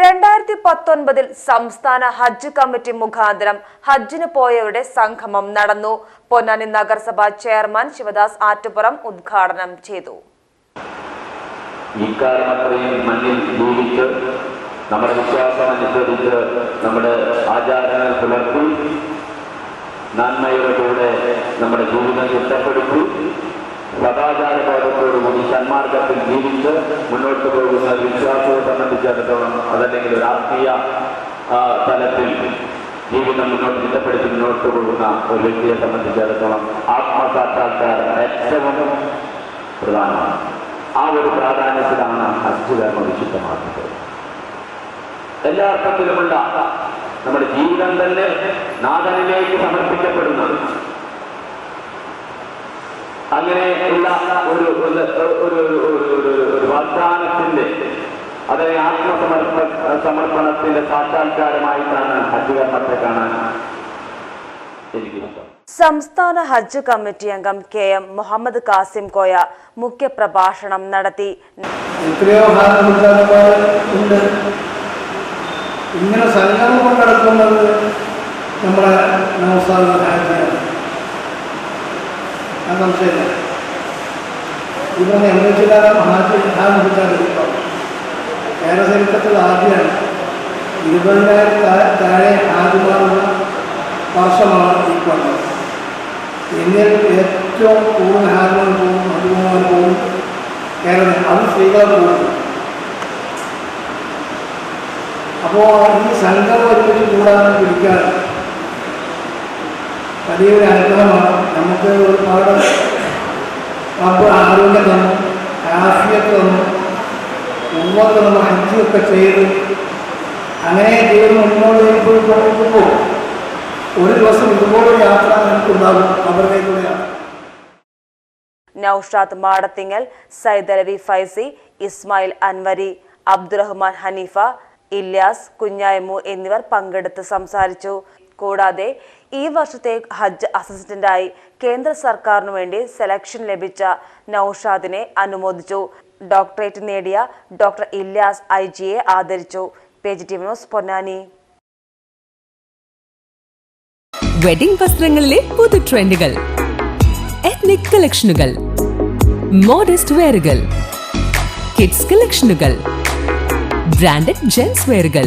രണ്ടായിരത്തി പത്തൊൻപതിൽ സംസ്ഥാന ഹജ്ജ് കമ്മിറ്റി മുഖാന്തരം ഹജ്ജിന് പോയവരുടെ സംഗമം നടന്നു. പൊന്നാനി നഗരസഭ ചെയർമാൻ ശിവദാസ് ആറ്റുപുറം ഉദ്ഘാടനം ചെയ്തു. വിശ്വാസം ചിട്ടപ്പെടുത്തി സദാചാര ബോധത്തോടുകൂടി സന്മാർഗത്തിൽ ജീവിച്ച് മുന്നോട്ട് പോകുന്ന ഒരു വിശ്വാസത്തെ സംബന്ധിച്ചിടത്തോളം അതല്ലെങ്കിൽ ഒരു ആത്മീയ തലത്തിൽ ജീവിതം മുന്നോട്ട് ചിട്ടപ്പെടുത്തി മുന്നോട്ട് പോകുന്ന ഒരു വ്യക്തിയെ സംബന്ധിച്ചിടത്തോളം ആത്മസാക്ഷാത്കാരം ഏറ്റവും പ്രധാനമാണ്. ആ ഒരു പ്രാധാന്യത്തിലാണ് ഹജ്ജ് കർമ്മ വിശുദ്ധമാക്കുന്നത്. എല്ലാ അർത്ഥത്തിലുമുള്ള നമ്മുടെ ജീവിതം തന്നെ നാഥനിലേക്ക് സമർപ്പിക്കപ്പെടുന്നത് അങ്ങനെയുള്ള ഒരു ഒരു വാഗ്ദാനത്തിന്റെ അതേ ആത്മസമർപ്പ സമർപ്പണത്തിന്റെ സാക്ഷാത്കാരമായിട്ടാണ് ഹജ്ജ് കർമ്മത്തെ കാണാൻ എനിക്കിഷ്ടം സംസ്ഥാന ഹജ്ജ് കമ്മിറ്റി അംഗം കെ എം മുഹമ്മദ് കാസിം കോയ മുഖ്യപ്രഭാഷണം നടത്തി. ഇങ്ങനെ സംഗമം കൊണ്ടെടുക്കുന്നത് നമ്മുടെ നവസാദ ഹാജിയാണ്. ആ സംശയമില്ല. ഇവിടെ എൺപത്തിലാറ് ഹാജി ഹാജിട്ടാണ് കേരള ചരിത്രത്തിൽ ആദ്യമാണ്. ഇരുപതിനായിരം താഴെ ഹാജിമാറുള്ള വർഷമാണ് ഈ കൊല്ലം ഇന്ത്യയിൽ ഏറ്റവും കൂടുതൽ ഹാജിമാർ പോകും മധുമാർ പോകും കേരളം അത് സ്ത്രീകളെ അപ്പോൾ ഈ സംഘം ഒരുമിച്ച് കൂടാതെ പിടിക്കാൻ വലിയൊരു അനുഗ്രഹമാണ്. നമുക്ക് ഒരുപാട് അപ്പോൾ ആരോഗ്യം തന്നു ഉമ്മത്ത് നമ്മൾ ചെയ്ത് അങ്ങനെ ചെയ്ത് മുന്നോട്ട് ഇപ്പോൾ ഒരു ദിവസം ഇതുപോലെ യാത്ര നമുക്കുണ്ടാകും അവരുടെ യാത്ര നൌഷാദ് മാടത്തിങ്ങൽ സൈദലവി ഫൈസി ഇസ്മായിൽ അൻവരി അബ്ദുറഹ്മാൻ ഹനീഫ ഇല്യാസ് കുഞ്ഞായ്മു എന്നിവർ പങ്കെടുത്ത് സംസാരിച്ചു. കൂടാതെ ഈ വർഷത്തെ ഹജ്ജ് അസിസ്റ്റന്റായി കേന്ദ്ര സർക്കാരിനു വേണ്ടി സെലക്ഷൻ ലഭിച്ച നൌഷാദിനെ അനുമോദിച്ചു. ഡോക്ടറേറ്റ് നേടിയ ഡോക്ടർ ഇല്യാസ് ഐ ജിയെ ആദരിച്ചു. Page T news Ponnani. Wedding വസ്ത്രങ്ങളിലെ പുതു ട്രെൻഡുകൾ എത്നിക് കളക്ഷനുകൾ മോഡസ്റ്റ് വെയറുകൾ കിഡ്സ് കളക്ഷനുകൾ ബ്രാൻഡഡ് ജെൻസ് വെയറുകൾ